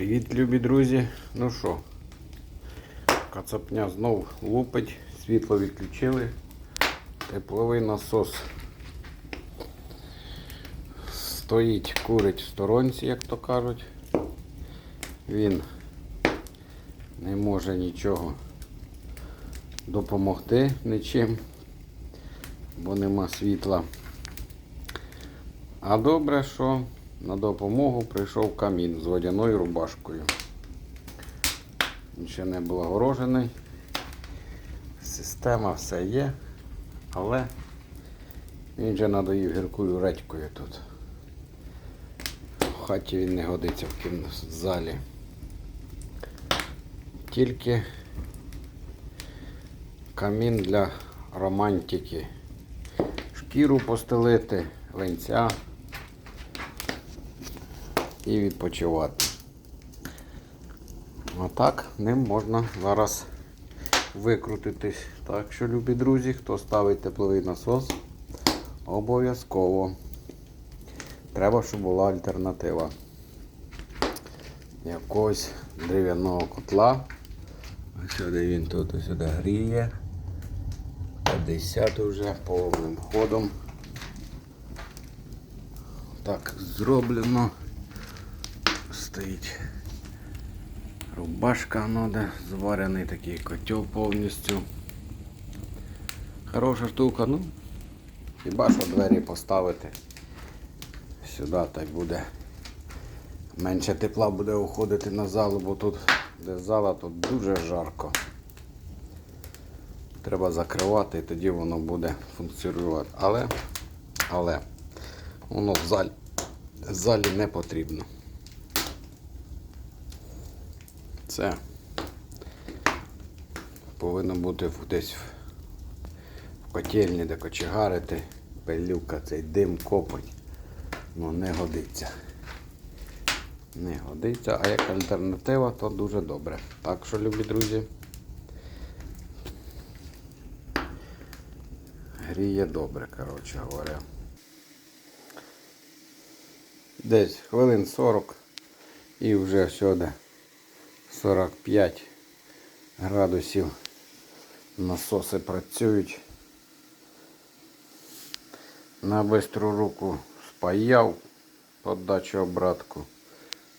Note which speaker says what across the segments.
Speaker 1: Привіт, любі друзі. Ну що, кацапня знов лупить, світло відключили, тепловий насос стоїть, курить в сторонці, як то кажуть. Він не може нічого допомогти нічим, бо нема світла. А добре, що на допомогу прийшов камін з водяною рубашкою. Він ще не був огорожений. Система все є, але він вже надоїв гіркою редькою тут. В хаті він не годиться в залі. Тільки камін для романтики. Шкіру постелити, ленця і відпочивати. А так ним можна зараз викрутитись. Так що, любі друзі, хто ставить тепловий насос, обов'язково треба, щоб була альтернатива. Якогось дерев'яного котла. Ось Сюди він тут сюди гріє. 50 вже повним ходом. Так зроблено. Стоїть рубашка, надо, зварений такий котел повністю. Хороша штука, ну, хіба що двері поставити сюди, так буде. Менше тепла буде уходити на залу, бо тут, де зала, тут дуже жарко. Треба закривати і тоді воно буде функціонувати. Але, але воно в залі, в залі не потрібно. Це повинно бути десь в, котельні, де кочегарити, пилюка, цей дим копоть. Ну не годиться. Не годиться, а як альтернатива, то дуже добре. Так що, любі друзі. Гріє добре, коротше говоря. Десь хвилин 40 і вже сюди 45 градусів насоси працюють. На бистру руку спаяв подачу обратку,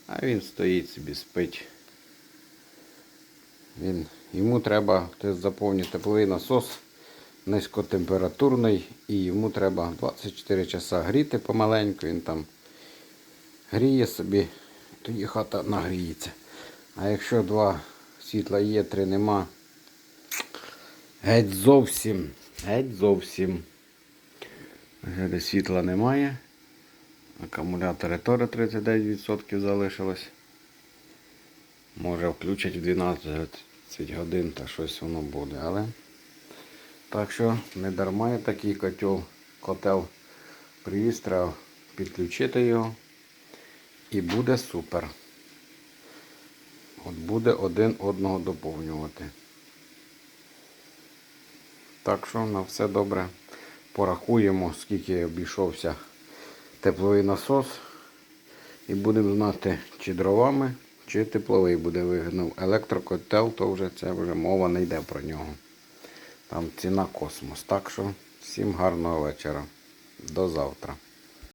Speaker 1: а він стоїть собі спить. Він, йому треба ти заповнити тепловий насос низькотемпературний і йому треба 24 часа гріти помаленьку, він там гріє собі, тоді хата нагріється. А якщо два світла є, три нема, геть зовсім, геть зовсім. Де світла немає. Акумулятори теж 39% залишилось. Може включать в 12 годин та щось воно буде. Але так що не дарма я такий котел, котел привіз, треба підключити його і буде супер. От буде один одного доповнювати. Так що на все добре. Порахуємо, скільки обійшовся тепловий насос. І будемо знати, чи дровами, чи тепловий буде вигнув. Електрокотел, то вже це вже мова не йде про нього. Там ціна космос. Так що всім гарного вечора. До завтра.